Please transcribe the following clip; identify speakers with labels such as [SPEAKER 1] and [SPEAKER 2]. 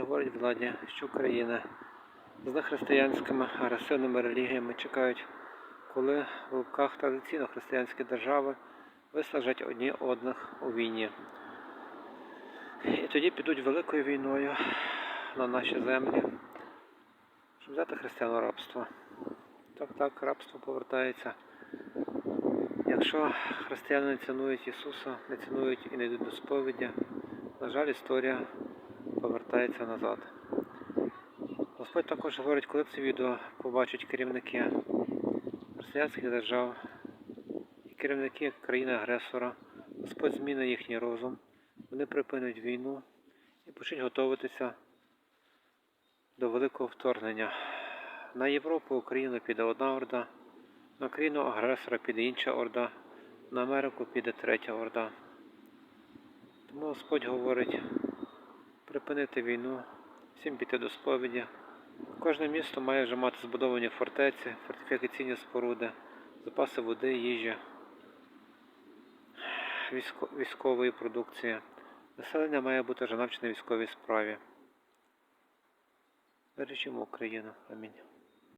[SPEAKER 1] Говорить владі, що Україна з нехристиянськими агресивними релігіями чекають, коли в руках традиційно християнські держави виснажать одні одних у війні. І тоді підуть великою війною на наші землі, щоб взяти християн у рабство. Так, так, рабство повертається. Якщо християни не цінують Ісуса, не цінують і не йдуть до сповіді, на жаль, історія повертається назад. Господь також говорить, коли це відео побачать керівники християнських держав і керівники країни-агресора, Господь змінить їхній розум, вони припинять війну і почнуть готуватися до великого вторгнення. На Європу, Україну піде одна орда, на країну агресора піде інша орда, на Америку піде третя орда. Тому Господь говорить припинити війну, всім піти до сповіді. Кожне місто має вже мати збудовані фортеці, фортифікаційні споруди, запаси води, їжі, військової продукції. Населення має бути вже навчене військовій справі. Бережімо Україну. Амінь.